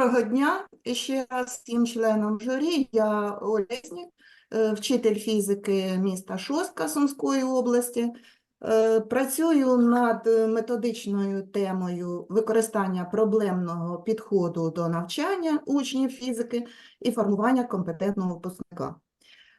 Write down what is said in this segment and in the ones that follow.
Доброго дня ще раз всім членам журі. Я Олеснік, е, вчитель фізики міста Шостка Сумської області. Е, Працюю над методичною темою використання проблемного підходу до навчання учнів фізики і формування компетентного випускника.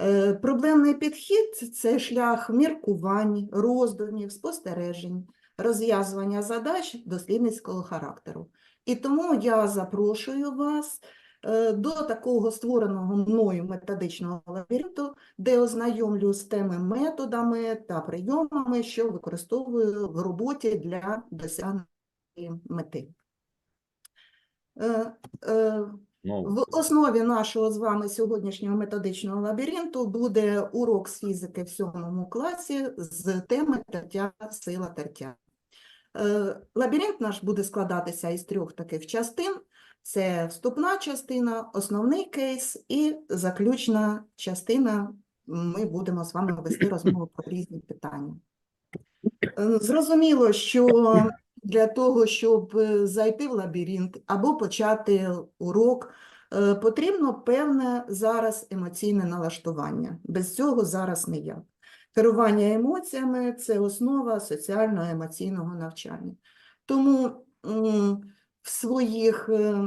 Е, Проблемний підхід – це шлях міркувань, роздумів, спостережень, розв'язування задач дослідницького характеру. І тому я запрошую вас е, до такого створеного мною методичного лабіринту, де ознайомлю з теми методами та прийомами, що використовую в роботі для досягнення мети. Е, е, Ну, в основі нашого з вами сьогоднішнього методичного лабіринту буде урок з фізики в сьомому класі з теми тертя, сила тертя. Е, Лабіринт наш буде складатися із трьох таких частин: це вступна частина, основний кейс і заключна частина. Ми будемо з вами вести розмову про різні питання. Е, Зрозуміло, що для того, щоб е, зайти в лабіринт або почати урок, потрібно певне зараз емоційне налаштування. Без цього зараз ніяк. Керування емоціями це основа соціально-емоційного навчання. Тому в своїх, е,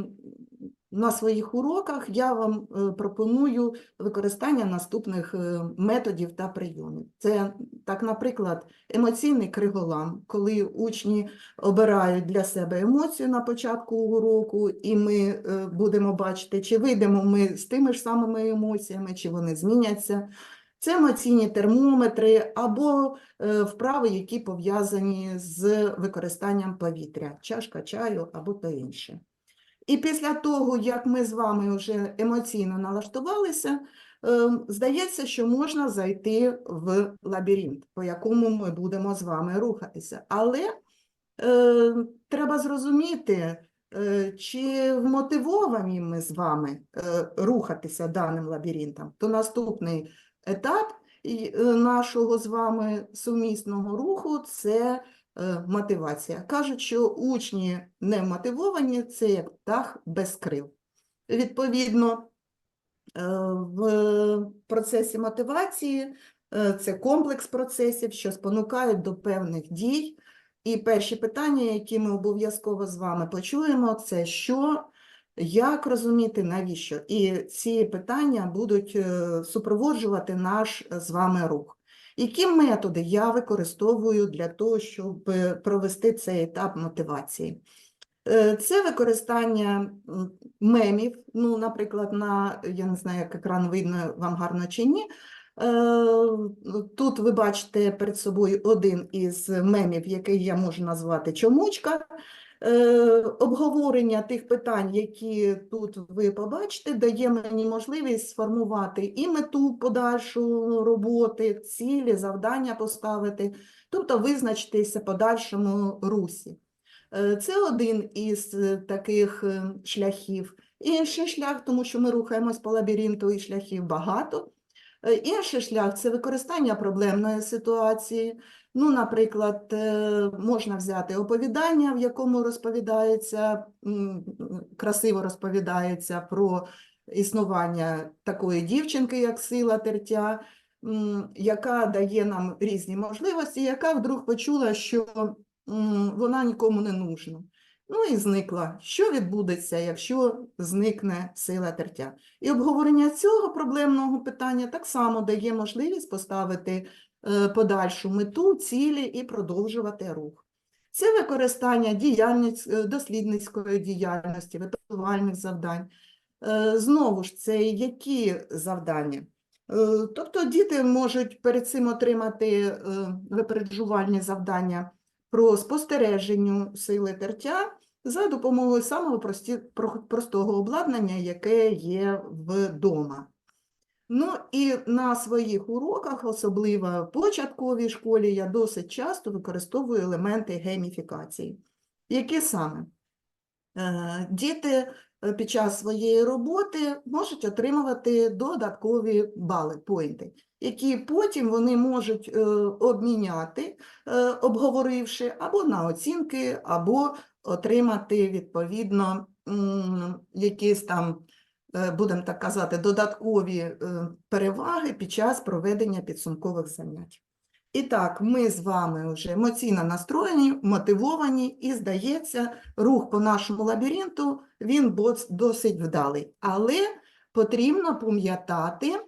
на своїх уроках я вам е, пропоную використання наступних е, методів та прийомів. Це, так, наприклад, емоційний криголам, коли учні обирають для себе емоцію на початку уроку, і ми будемо бачити, чи вийдемо ми з тими ж самими емоціями, чи вони зміняться. Це емоційні термометри або е, вправи, які пов'язані з використанням повітря, чашка чаю або то інше. І після того, як ми з вами вже емоційно налаштувалися, е, здається, що можна зайти в лабіринт, по якому ми будемо з вами рухатися. Але е, треба зрозуміти, чи вмотивовані ми з вами рухатися даним лабіринтом, то наступний етап е, нашого з вами сумісного руху це е, мотивація. Кажуть, що учні не мотивовані це як птах без крил. Відповідно, е, в процесі мотивації це комплекс процесів, що спонукають до певних дій. І перші питання, які ми обов'язково з вами почуємо, це що, як розуміти, навіщо. І ці питання будуть е, супроводжувати наш е, з вами рух. Які методи я використовую для того, щоб е, провести цей етап мотивації? Це використання мемів, ну, наприклад, на, я не знаю, як екран видно вам гарно чи ні. Тут ви бачите перед собою один із мемів, який я можу назвати чомучка. Е, Обговорення тих питань, які тут ви побачите, дає мені можливість сформувати і мету подальшу роботи, цілі, завдання поставити, тобто визначитися подальшому русі. Е, Це один із е, таких шляхів. Інший шлях, тому що ми рухаємось по лабіринту і шляхів багато. Інший шлях це використання проблемної ситуації. Ну, наприклад, е, можна взяти оповідання, в якому розповідається, красиво розповідається про існування такої дівчинки, як сила тертя, яка дає нам різні можливості, яка вдруг почула, що вона нікому не нужна. Ну і зникла. Що відбудеться, якщо зникне сила тертя? І обговорення цього проблемного питання так само дає можливість поставити подальшу мету, цілі і продовжувати рух. Це використання діяльниць, е, дослідницької діяльності, випробувальних завдань. Е, Знову ж, це які завдання? Е, Тобто діти можуть перед цим отримати е, випереджувальні завдання про спостереженню сили тертя за допомогою самого простого обладнання, яке є вдома. Ну і на своїх уроках, особливо в початковій школі, я досить часто використовую елементи гейміфікації. Які саме? Е, Діти е, під час своєї роботи можуть отримувати додаткові бали, поінти, які потім вони можуть е, обміняти, обговоривши або на оцінки, або отримати відповідно якісь там, будемо так казати, додаткові е, переваги під час проведення підсумкових занять. І так, ми з вами вже емоційно настроєні, мотивовані, і, здається, рух по нашому лабіринту, він досить вдалий. Але потрібно пам'ятати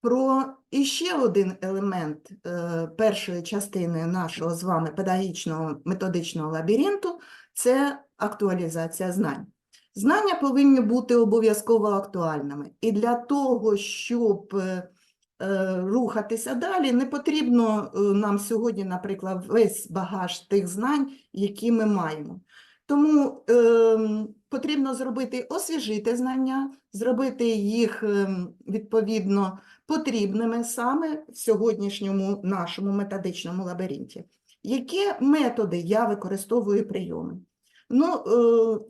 про іще один елемент е, першої частини нашого з вами педагогічного методичного лабіринту – це актуалізація знань. Знання повинні бути обов'язково актуальними. І для того, щоб е, е, рухатися далі, не потрібно е, нам сьогодні, наприклад, весь багаж тих знань, які ми маємо. Тому ем, потрібно зробити освіжити знання, зробити їх ем, відповідно потрібними саме в сьогоднішньому нашому методичному лабіринті. Які методи я використовую прийоми? Ну,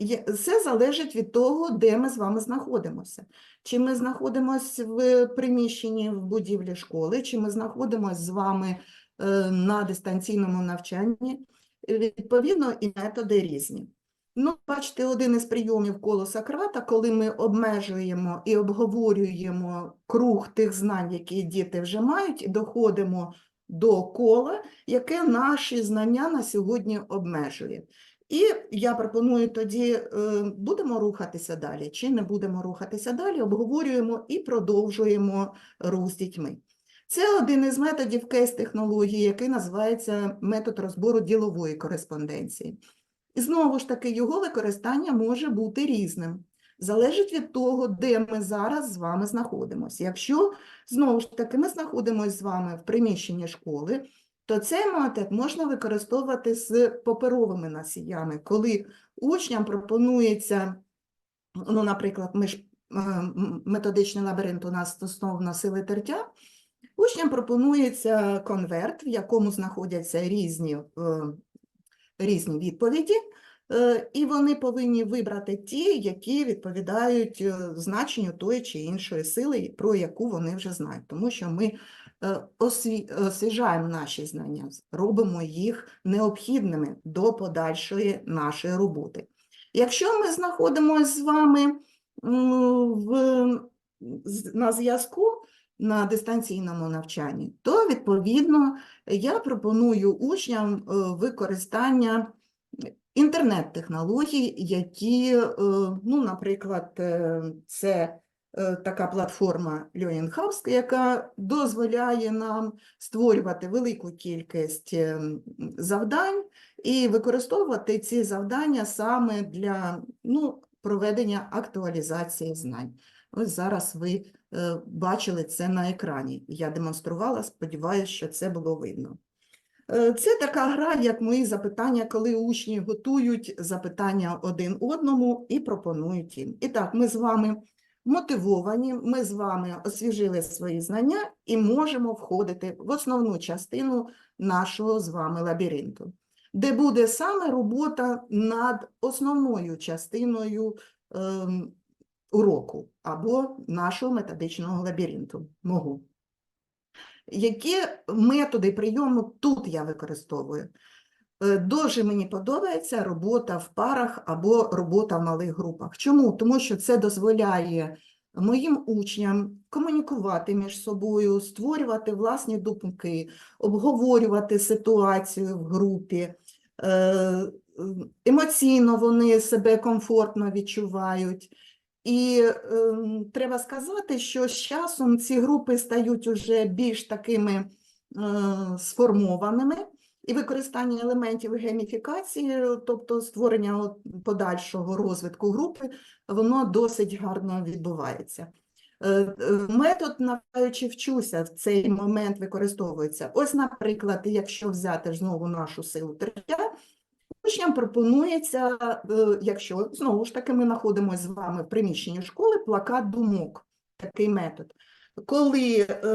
е, це залежить від того, де ми з вами знаходимося. Чи ми знаходимося в приміщенні в будівлі школи, чи ми знаходимося з вами е, на дистанційному навчанні. Відповідно, і методи різні. Ну, бачите, один із прийомів коло Сократа, коли ми обмежуємо і обговорюємо круг тих знань, які діти вже мають, і доходимо до кола, яке наші знання на сьогодні обмежує. І я пропоную тоді, е, будемо рухатися далі чи не будемо рухатися далі, обговорюємо і продовжуємо рух з дітьми. Це один із методів кейс-технології, який називається метод розбору ділової кореспонденції. І знову ж таки, його використання може бути різним. Залежить від того, де ми зараз з вами знаходимося. Якщо знову ж таки ми знаходимося з вами в приміщенні школи, то цей метод можна використовувати з паперовими носіями, коли учням пропонується, ну, наприклад, ми ж е, методичний лабіринт у нас стосовно сили тертя, учням пропонується конверт, в якому знаходяться різні, е, різні відповіді, е, і вони повинні вибрати ті, які відповідають значенню тої чи іншої сили, про яку вони вже знають, тому що ми осві- освіжаємо наші знання, робимо їх необхідними до подальшої нашої роботи. Якщо ми знаходимося з вами в, на зв'язку на дистанційному навчанні, то відповідно я пропоную учням е, використання інтернет-технологій, які, е, ну, наприклад, е, це е, така платформа Learning House, яка дозволяє нам створювати велику кількість е, завдань і використовувати ці завдання саме для ну, проведення актуалізації знань. Ось зараз ви е, бачили це на екрані. Я демонструвала, сподіваюся, що це було видно. Е, Це така гра, як мої запитання, коли учні готують запитання один одному і пропонують їм. І так, ми з вами мотивовані, ми з вами освіжили свої знання і можемо входити в основну частину нашого з вами лабіринту, де буде саме робота над основною частиною ем, уроку або нашого методичного лабіринту, мого. Які методи прийому тут я використовую? Е, Дуже мені подобається робота в парах або робота в малих групах. Чому? Тому що це дозволяє моїм учням комунікувати між собою, створювати власні думки, обговорювати ситуацію в групі. Е, Емоційно вони себе комфортно відчувають. І ем, треба сказати, що з часом ці групи стають уже більш такими е, сформованими, і використання елементів гейміфікації, тобто створення подальшого розвитку групи, воно досить гарно відбувається. Е, е, Метод навчаючи вчуся в цей момент використовується. Ось, наприклад, якщо взяти знову нашу силу тертя, Учням пропонується, е, якщо знову ж таки ми знаходимося з вами в приміщенні школи, плакат думок, такий метод. Коли е,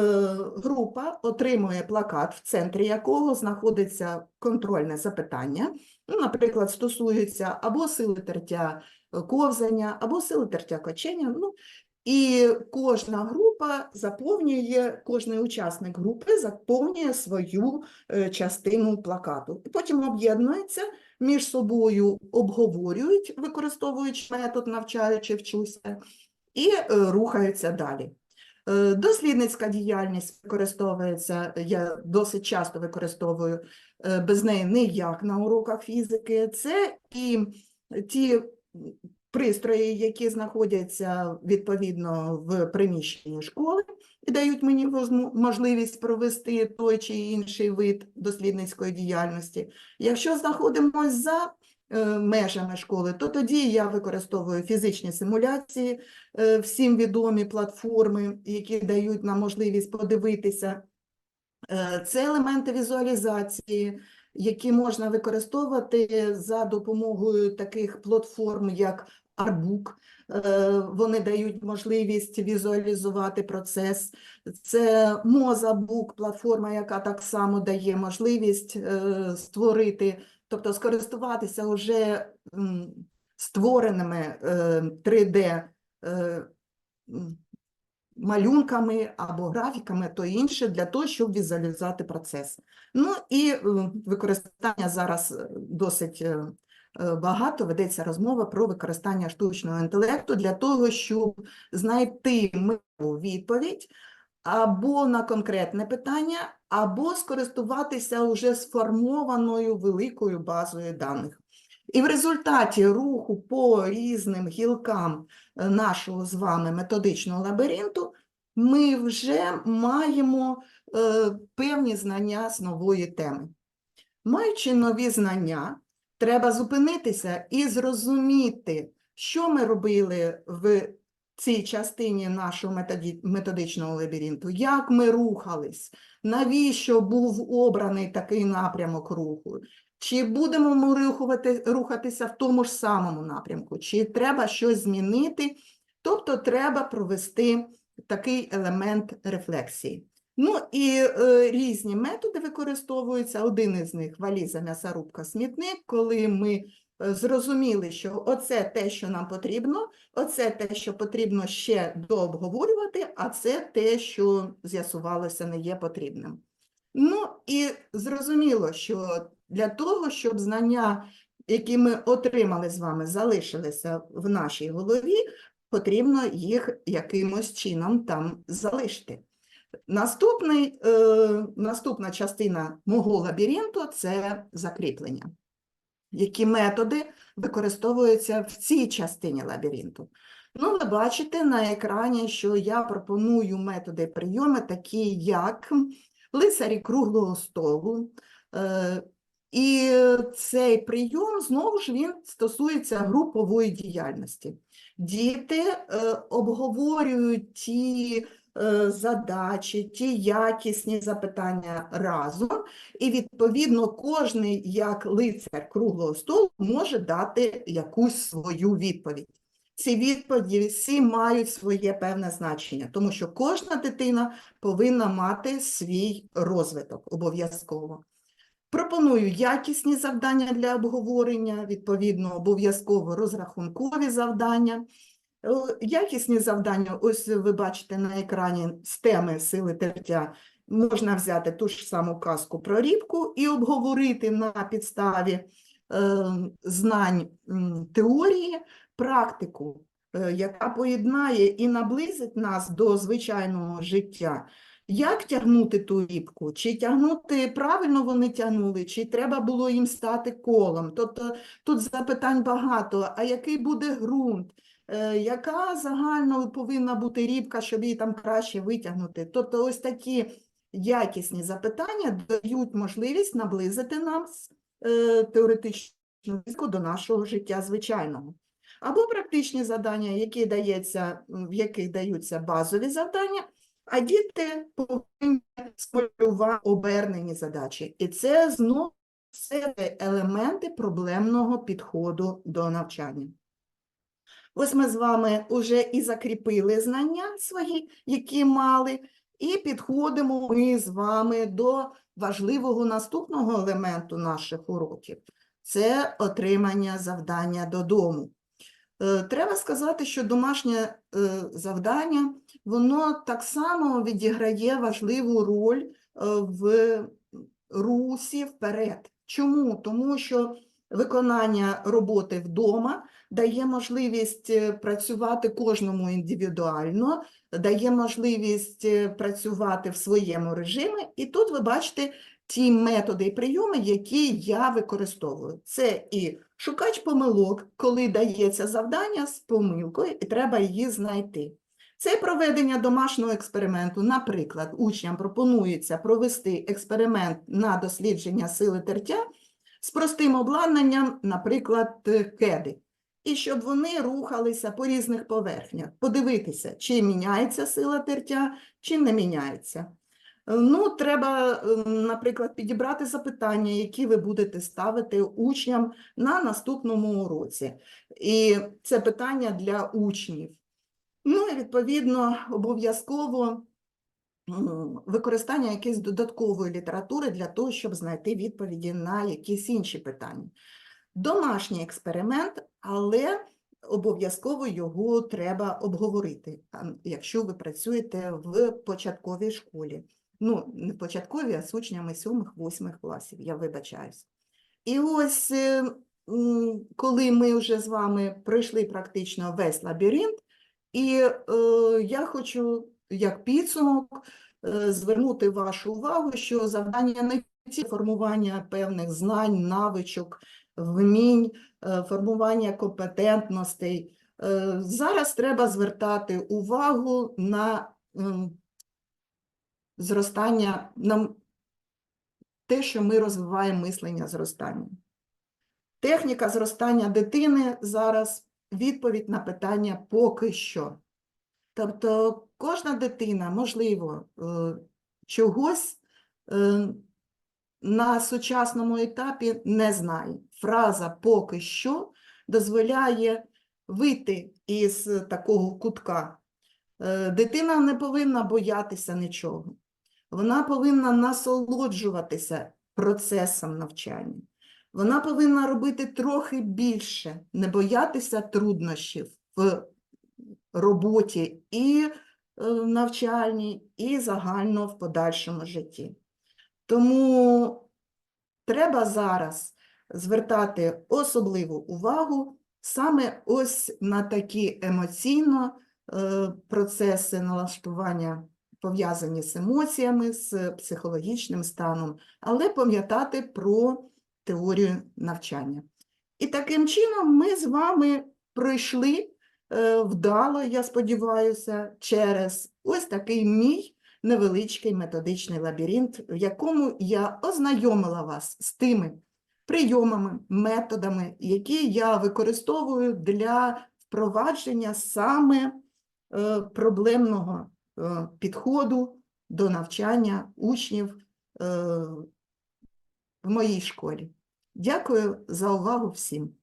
група отримує плакат, в центрі якого знаходиться контрольне запитання, ну, наприклад, стосується або сили тертя ковзання, або сили тертя качення, ну, І кожна група заповнює, кожний учасник групи заповнює свою е, частину плакату. І потім об'єднуються, між собою обговорюють, використовуючи метод навчаючи вчуся, і е, рухаються далі. Е, Дослідницька діяльність використовується, я досить часто використовую е, без неї ніяк на уроках фізики. Це і ті пристрої, які знаходяться відповідно в приміщенні школи і дають мені можливість провести той чи інший вид дослідницької діяльності. Якщо знаходимося за межами школи, то тоді я використовую фізичні симуляції, е, всім відомі платформи, які дають нам можливість подивитися. Е, Це елементи візуалізації, які можна використовувати за допомогою таких платформ, як. Е, Вони дають можливість візуалізувати процес. Це Mozabook, платформа, яка так само дає можливість е, створити, тобто скористуватися вже створеними е, 3D е, м, малюнками або графіками, то інше для того, щоб візуалізувати процес. Ну і е, використання зараз е, досить е, е, багато ведеться розмова про використання штучного інтелекту для того, щоб знайти мирову відповідь або на конкретне питання, або скористуватися уже сформованою великою базою даних. І в результаті руху по різним гілкам е, нашого з вами методичного лабіринту ми вже маємо е, певні знання з нової теми. Маючи нові знання, треба зупинитися і зрозуміти, що ми робили в цій частині нашого методичного лабіринту, як ми рухались, навіщо був обраний такий напрямок руху, чи будемо ми рухувати, рухатися в тому ж самому напрямку, чи треба щось змінити, тобто треба провести такий елемент рефлексії. Ну і е, різні методи використовуються. Один із них валіза, м'ясорубка, смітник, коли ми зрозуміли, що оце те, що нам потрібно, оце те, що потрібно ще дообговорювати, а це те, що з'ясувалося, не є потрібним. Ну і зрозуміло, що для того, щоб знання, які ми отримали з вами, залишилися в нашій голові, потрібно їх якимось чином там залишити. Наступний, е, наступна частина мого лабіринту це закріплення. Які методи використовуються в цій частині лабіринту? Ну, ви бачите на екрані, що я пропоную методи прийоми, такі як лицарі круглого столу. Е, і цей прийом, знову ж, він стосується групової діяльності. Діти е, обговорюють ті задачі, ті якісні запитання разом, і відповідно кожний, як лицар круглого столу, може дати якусь свою відповідь. Ці відповіді всі мають своє певне значення, тому що кожна дитина повинна мати свій розвиток обов'язково. Пропоную якісні завдання для обговорення, відповідно, обов'язково розрахункові завдання. Е, Якісні завдання, ось ви бачите на екрані з теми сили тертя, можна взяти ту ж саму казку про рібку і обговорити на підставі е, знань теорії практику, е, яка поєднає і наблизить нас до звичайного життя. Як тягнути ту рібку? Чи тягнути правильно вони тягнули, чи треба було їм стати колом? Тобто тут запитань багато, а який буде ґрунт? Е, Яка загально повинна бути рібка, щоб її там краще витягнути? Тобто ось такі якісні запитання дають можливість наблизити нас е, теоретично близько до нашого життя звичайного. Або практичні завдання, які дається, в яких даються базові завдання, а діти повинні сформулювати обернені задачі. І це знову все елементи проблемного підходу до навчання. Ось ми з вами вже і закріпили знання свої, які мали, і підходимо ми з вами до важливого наступного елементу наших уроків. Це отримання завдання додому. Е, Треба сказати, що домашнє е, завдання, воно так само відіграє важливу роль е, в русі вперед. Чому? Тому що виконання роботи вдома дає можливість е, працювати кожному індивідуально, дає можливість е, працювати в своєму режимі. І тут ви бачите ті методи і прийоми, які я використовую. Це і шукач помилок, коли дається завдання з помилкою, і треба її знайти. Це проведення домашнього експерименту. Наприклад, учням пропонується провести експеримент на дослідження сили тертя з простим обладнанням, наприклад, е, кеди. І щоб вони рухалися по різних поверхнях, подивитися, чи міняється сила тертя, чи не міняється. Ну, треба, е, наприклад, підібрати запитання, які ви будете ставити учням на наступному уроці. І це питання для учнів. Ну і відповідно обов'язково використання якоїсь додаткової літератури для того, щоб знайти відповіді на якісь інші питання. Домашній експеримент, але обов'язково його треба обговорити, якщо ви працюєте в початковій школі. Ну, не початковій, а з учнями 7-8 класів, я вибачаюсь. І ось, е, коли ми вже з вами пройшли практично весь лабіринт, і е, я хочу, як підсумок, е, звернути вашу увагу, що завдання не тільки формування певних знань, навичок, вмінь, е, формування компетентностей. Е, Зараз треба звертати увагу на зростання, на те, що ми розвиваємо мислення зростання. Техніка зростання дитини зараз відповідь на питання поки що. Тобто кожна дитина, можливо, е, чогось е, на сучасному етапі не знає. Фраза поки що дозволяє вийти із такого кутка. Е, Дитина не повинна боятися нічого. Вона повинна насолоджуватися процесом навчання. Вона повинна робити трохи більше, не боятися труднощів в роботі і навчальній, і загально в подальшому житті. Тому треба зараз звертати особливу увагу саме ось на такі емоційно е, процеси налаштування пов'язані з емоціями, з психологічним станом, але пам'ятати про теорію навчання. І таким чином ми з вами пройшли е, вдало, я сподіваюся, через ось такий мій невеличкий методичний лабіринт, в якому я ознайомила вас з тими прийомами, методами, які я використовую для впровадження саме е, проблемного е, підходу до навчання учнів е, в моїй школі. Дякую за увагу всім.